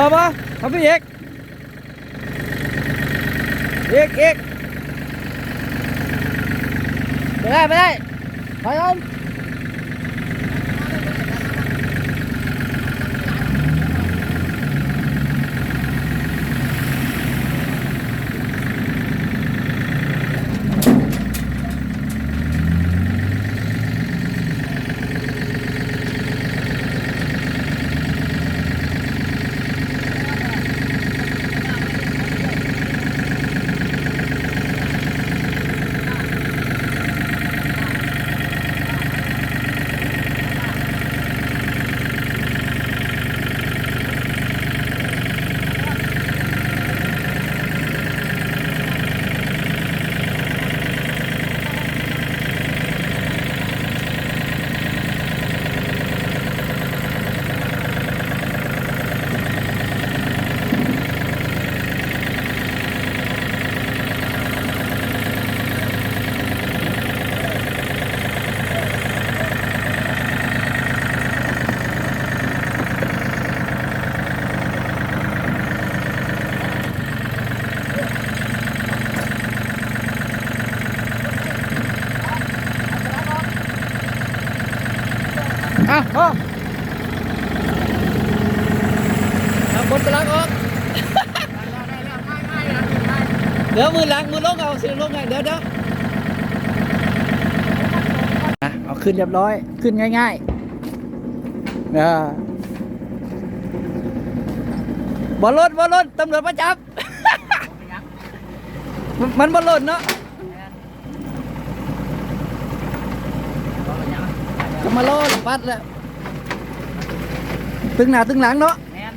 บ่บ่เอาไปอีกอีกอีกไปได้ไปได้ไปก่อน พ่อเอาบนตะลักออก เดี๋ยวมือหลังมือลงเอาสิลงไงเดี๋ยวเดี๋ยวอะเอาขึ้นเรียบร้อย ขึ้นง่ายๆนะบอลลนบอลลนตำรวจมาจับ มันมันบอลลนเนาะ จะมาล่อหรือปัดแล้วตึงหน้าตึงหลังเนาะแม่น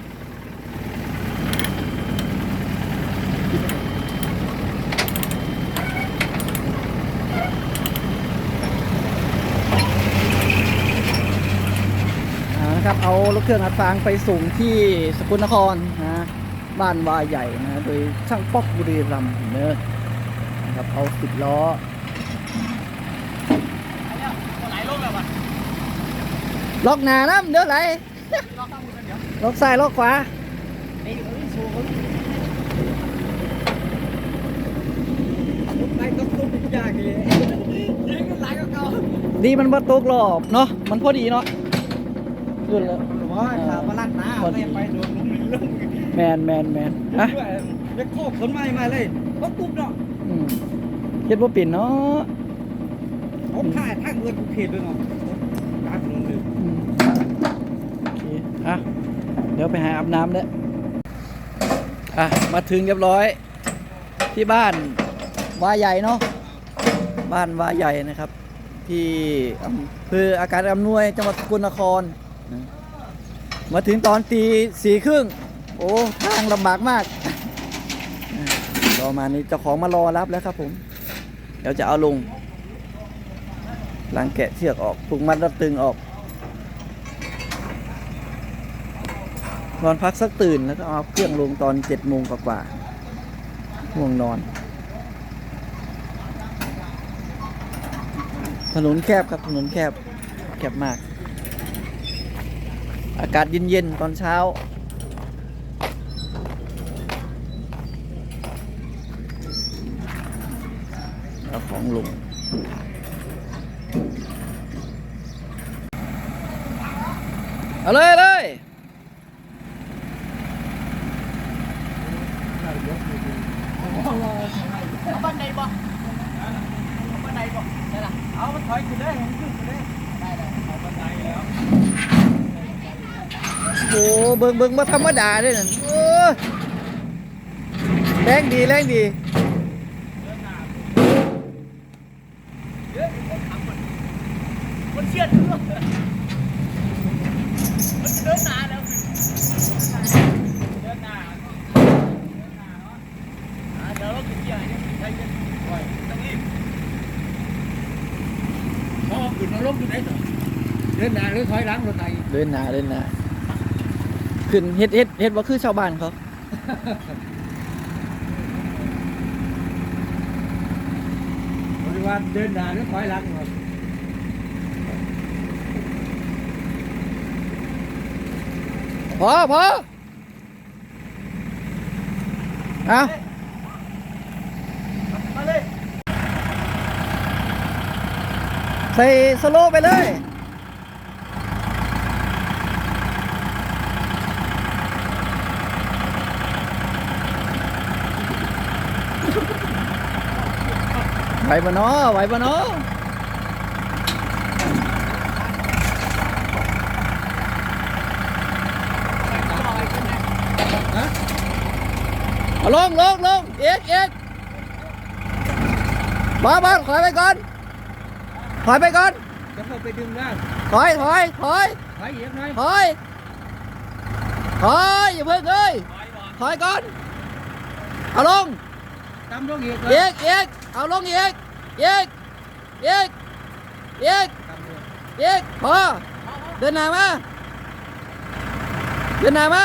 อ่านะครับเอารถเครื่องอัดฟางไปส่งที่สกลนครนะบ้านวาใหญ่นะโดยช่างป๊อกบุรีรัมย์เนอะนะครับเอาสิบล้อ ไหลลงแล้วว่ะ ล็อกหนานะเดี๋ยวไหลล็อกข้างบนเดี๋ยวล็อกซ้ายล็อกขวาไอ้เอ้ยสูงไปต้องตุ้มยากเลยยิงกันหลายก็เก่าดีมันมาตกรอบเนาะมันพอดีเนาะขึ้นแล้วว่าขาบลัดน้าไปไปโดนลุมลุมแมนแมนแมนอะด้วยเล็กโคกคนใหม่มาเลยก็ตุ้มเนาะอืมเฮ็ดบ่เป็นเนาะผมถ่ายทางเงินเพจด้วยเนาะการลงเลย อืมโอเค อะเดี๋ยวไปหาอาบน้ำแล้วอะมาถึงเรียบร้อย ที่บ้านวาใหญ่เนาะบ้านวาใหญ่นะครับ ที่อำเภออาการอำนวยจังหวัดสกลนคร มาถึงตอนตีสี่ครึ่งโอ้ทางลำบากมากประมาณนี้เจ้าของมารอรับแล้วครับผม เดี๋ยวจะเอาลงหลังแกะเชือกออกผูกมัดแล้วตึงออก นอนพักสักตื่นแล้วก็เอาเครื่องลงตอนเจ็ดโมงกว่าๆง่วงนอน ถนนแคบครับถนนแคบแคบมาก อากาศเย็นๆ ตอนเช้า เอาของลงเอาเลยเลย เอาบันไดบ่เอาบันไดบ่ได้ละ เอามันถอยขึ้นได้ผมขึ้นได้ ได้ได้ เอาบันไดแล้ว โอ้ เบิ่งเบิ่งมาธรรมดาเด้นั่นโอ้ยแรงดีแรงดีมันเชียดมันจะเดินหน้าแล้วเดินหน้าอ่าเดี๋ยวเราขึ้นเกียร์ให้ใช้เกียร์ปล่อยต้องรีบพอขึ้นเอาลงขึ้นได้ต่อเดินหน้าหรือถอยหลังรถไหนเดินหน้าเดินหน้า ขึ้นเฮ็ดเฮ็ดเฮ็ดว่าคือชาวบ้านเขาบริวารเดินหน้าหรือถอยหลังครับพอพอเอามาเลย ใส่สโลว์ไปเลย วปะเนาะไหวปะเนาะเอาลงลงลงเอกเอกมาบ้านถอยไปก่อน ถอยไปก่อน จะเข้าไปดึงได้ถอยถอยถอยไปเหยียบหน่อยถอยถอยอย่าเพิ่งเอ้ยถอยก่อน เอาลงตามลงอีกเอกเอกเอาลงเอก เอกเอกเอกเอกพอเดินหน้ามาเดินหน้ามา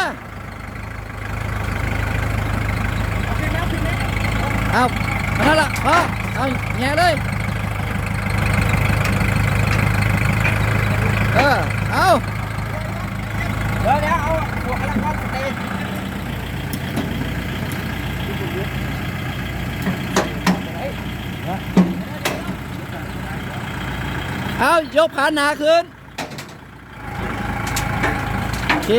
เอาเอานั่นละพอเอาแง่เลย เออ เอา เดี๋ยวเดี๋ยวเอาหัวกระลังเตะ เอายกขาหนาขึ้น โอเค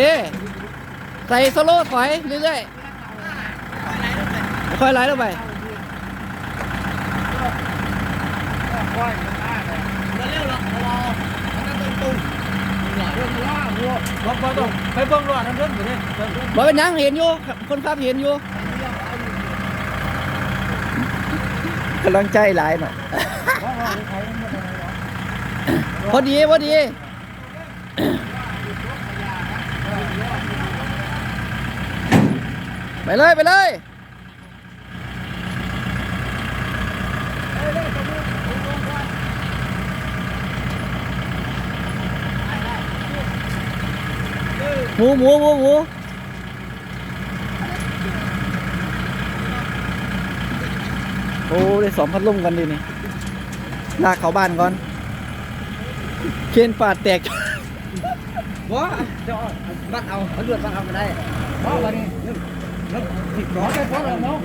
ใส่สโลว์ถอยเรื่อยๆค่อยไหลลงไปค่อยมาเลยเร็วๆหรอกรอมันต้องตุ้มเรื่องล่าวัวบอกบอกต้องไปเบิ่งรอดทำเรื่องอยู่นี่เบิ่งบอกเป็นหยังเห็นอยู่คนขับเห็นอยู่กำลังใจหลายหน่อย พอดีพอดีไปเลย ไปเลยหมูหมูหมูหมูโอ้ ได้สองพัดลมกันดินี่ลากเขาบ้านก่อน เคนปาดแตกว่าจะเอาบัดเอาเอาเลือดบัดเอาก็ได้เพราะวันนี้นึกนึกผิดร้อนไปเพราะเราเนาะ